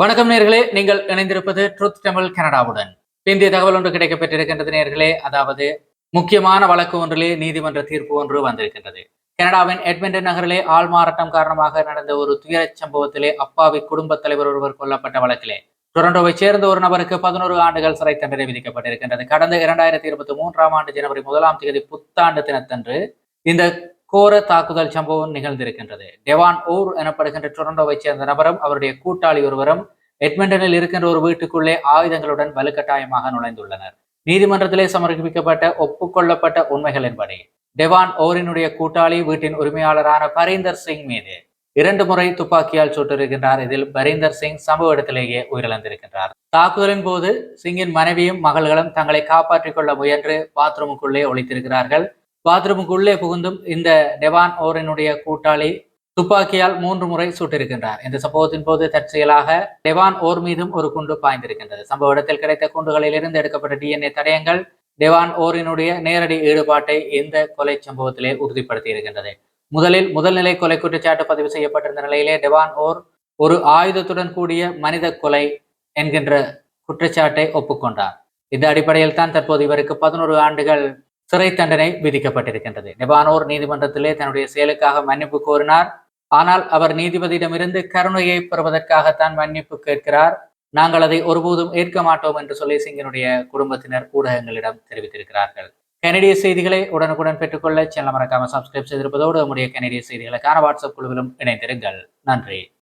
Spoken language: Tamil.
வணக்கம் நேர்களே. நீங்கள் இணைந்திருப்பது ட்ரூத் தமிழ் கனடாவுடன். இந்திய தகவல் ஒன்று கிடைக்கப்பெற்றிருக்கின்றது நேர்களே. அதாவது முக்கியமான வழக்கு ஒன்றிலே நீதிமன்ற தீர்ப்பு ஒன்று வந்திருக்கின்றது. கனடாவின் எட்மெண்டன் நகரிலே ஆள்மாறாட்டம் காரணமாக நடந்த ஒரு துயரச் சம்பவத்திலே அப்பாவி குடும்பத் தலைவர் ஒருவர் கொல்லப்பட்ட வழக்கிலே. டொரண்டோவை சேர்ந்த ஒரு நபருக்கு பதினோரு ஆண்டுகள் சிறை தண்டனை விதிக்கப்பட்டிருக்கின்றது. கடந்த இரண்டாயிரத்தி இருபத்தி மூன்றாம் ஆண்டு ஜனவரி முதலாம் தேதி புத்தாண்டு தினத்தன்று இந்த கோர தாக்குதல் சம்பவம் நிகழ்ந்திருக்கின்றது. டெவான் ஓர் எனப்படுகின்ற டொரண்டோவை சேர்ந்த நபரும் அவருடைய கூட்டாளி ஒருவரும் எட்மண்டனில் இருக்கின்ற ஒரு வீட்டுக்குள்ளே ஆயுதங்களுடன் வலுக்கட்டாயமாக நுழைந்துள்ளனர். நீதிமன்றத்திலே சமர்ப்பிக்கப்பட்ட ஒப்புக்கொள்ளப்பட்ட உண்மைகளின்படி டெவான் ஓரினுடைய கூட்டாளி வீட்டின் உரிமையாளரான பரீந்தர் சிங் மீது இரண்டு முறை துப்பாக்கியால் சுட்டிருக்கின்றார். இதில் பரீந்தர் சிங் சம்பவ இடத்திலேயே உயிரிழந்திருக்கின்றார். தாக்குதலின் போது சிங்கின் மனைவியும் மகள்களும் தங்களை காப்பாற்றிக் கொள்ள முயன்று பாத்ரூமுக்குள்ளே ஒழித்திருக்கிறார்கள் பாத்ரூமுக்குள்ளே புகுந்தும் இந்த டெவான் ஓரினுடைய கூட்டாளி துப்பாக்கியால் மூன்று முறை சுட்டிருக்கின்றார். இந்த சம்பவத்தின் போது தற்செயலாக டெவான் ஓர் மீதும் ஒரு குண்டு பாய்ந்திருக்கின்றது. சம்பவ இடத்தில் கிடைத்த குண்டுகளில் இருந்து எடுக்கப்பட்ட டிஎன்ஏ தடயங்கள் டெவான் ஓரினுடைய நேரடி ஈடுபாட்டை இந்த கொலை சம்பவத்திலே உறுதிப்படுத்தி இருக்கின்றது முதலில் முதல்நிலை கொலை குற்றச்சாட்டு பதிவு செய்யப்பட்டிருந்த நிலையிலே டெவான் ஓர் ஒரு ஆயுதத்துடன் கூடிய மனித கொலை என்கின்ற குற்றச்சாட்டை ஒப்புக்கொண்டார். இந்த அடிப்படையில் தான் தற்போது இவருக்கு பதினோரு ஆண்டுகள் சிறை தண்டனை விதிக்கப்பட்டிருக்கின்றது. நெபானோர் நீதிமன்றத்திலே தன்னுடைய செயலுக்காக மன்னிப்பு கோரினார். ஆனால் அவர் நீதிபதியிடமிருந்து கருணையை பெறுவதற்காகத்தான் மன்னிப்பு கேட்கிறார். நாங்கள் அதை ஒருபோதும் ஏற்க மாட்டோம் என்று சொல்லி சிங்கினுடைய குடும்பத்தினர் ஊடகங்களிடம் தெரிவித்திருக்கிறார்கள். கனடிய செய்திகளை உடனுக்குடன் பெற்றுக்கொள்ள சேனல் மறக்காம சப்ஸ்கிரைப் செய்திருப்பதோடு நம்முடைய கனடிய செய்திகளுக்கான வாட்ஸ்அப் குழுவிலும் இணைந்திருங்கள். நன்றி.